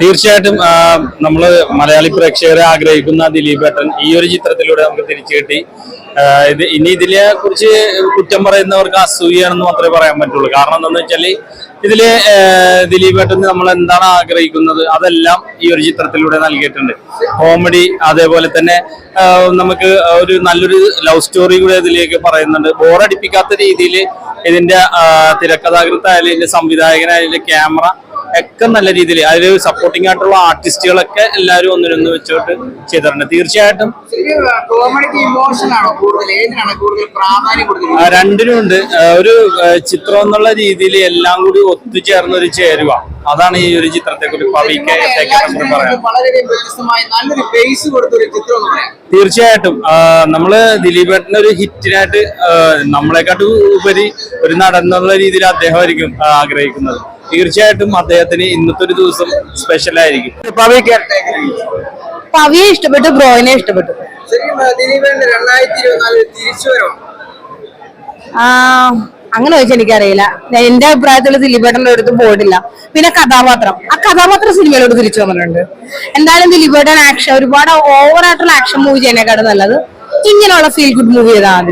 തീർച്ചയായിട്ടും നമ്മൾ മലയാളി പ്രേക്ഷകരെ ആഗ്രഹിക്കുന്ന ദിലീപേട്ടൻ ഈ ഒരു ചിത്രത്തിലൂടെ നമുക്ക് തിരിച്ചു കിട്ടി. ഇത് ഇനി ഇതിനെ കുറിച്ച് കുറ്റം പറയുന്നവർക്ക് അസൂയാണെന്ന് മാത്രമേ പറയാൻ പറ്റുള്ളൂ. കാരണം എന്താണെന്ന് വെച്ചാൽ ഇതിൽ ദിലീപ് ദിലീപേട്ടൻ നമ്മൾ എന്താണ് ആഗ്രഹിക്കുന്നത് അതെല്ലാം ഈ ഒരു ചിത്രത്തിലൂടെ നൽകിയിട്ടുണ്ട്. കോമഡി അതേപോലെ തന്നെ നമുക്ക് ഒരു നല്ലൊരു ലവ് സ്റ്റോറി കൂടെ ഇതിലേക്ക് പറയുന്നുണ്ട്. ബോറടിപ്പിക്കാത്ത രീതിയിൽ ഇതിന്റെ തിരക്കഥാകൃത്തായാലും ഇതിന്റെ സംവിധായകനായാലും ക്യാമറ ഒക്കെ നല്ല രീതിയിൽ അതിൽ സപ്പോർട്ടിംഗ് ആയിട്ടുള്ള ആർട്ടിസ്റ്റുകളൊക്കെ എല്ലാവരും ഒന്നിനൊന്ന് വെച്ചോട്ട് ചെയ്തിട്ടുണ്ട്. തീർച്ചയായിട്ടും രണ്ടിനും ഉണ്ട്. ഒരു ചിത്രം എന്നുള്ള രീതിയിൽ എല്ലാം കൂടി ഒത്തുചേർന്ന ഒരു ചേരുവ. അതാണ് ഈ ഒരു ചിത്രത്തെ കുറിച്ച് തീർച്ചയായിട്ടും. നമ്മൾ ദിലീപേട്ടന്റെ ഒരു ഹിറ്റിനായിട്ട് നമ്മളെക്കാട്ടും ഉപരി ഒരു നടൻ എന്നുള്ള രീതിയിൽ അദ്ദേഹമായിരിക്കും ആഗ്രഹിക്കുന്നത്. തീർച്ചയായിട്ടും അദ്ദേഹത്തിന് ഇന്നത്തെ ഒരു ദിവസം സ്പെഷ്യൽ ആയിരിക്കും. പവിയെ ഇഷ്ടപ്പെട്ടു ബ്രോയിനെ ഇഷ്ടപ്പെട്ടു. അങ്ങനെ ചോദിച്ചാൽ എനിക്കറിയില്ല. ഞാൻ- എന്റെ അഭിപ്രായത്തിൽ ദിലീപേട്ടന്റെ അടുത്ത് പോയിട്ടില്ല. പിന്നെ കഥാപാത്രം. ആ കഥാപാത്രം സിനിമയിലോട്ട് തിരിച്ചു വന്നിട്ടുണ്ട്. എന്തായാലും ദിലീപേട്ടൻ ആക്ഷൻ ഒരുപാട് ഓവറായിട്ടുള്ള ആക്ഷൻ മൂവി ചെയ്യുന്നതിനേക്കാളും നല്ലത്. ഇങ്ങനെയുള്ള ഫീൽ ഗുഡ് മൂവി ചെയ്താൽ മതി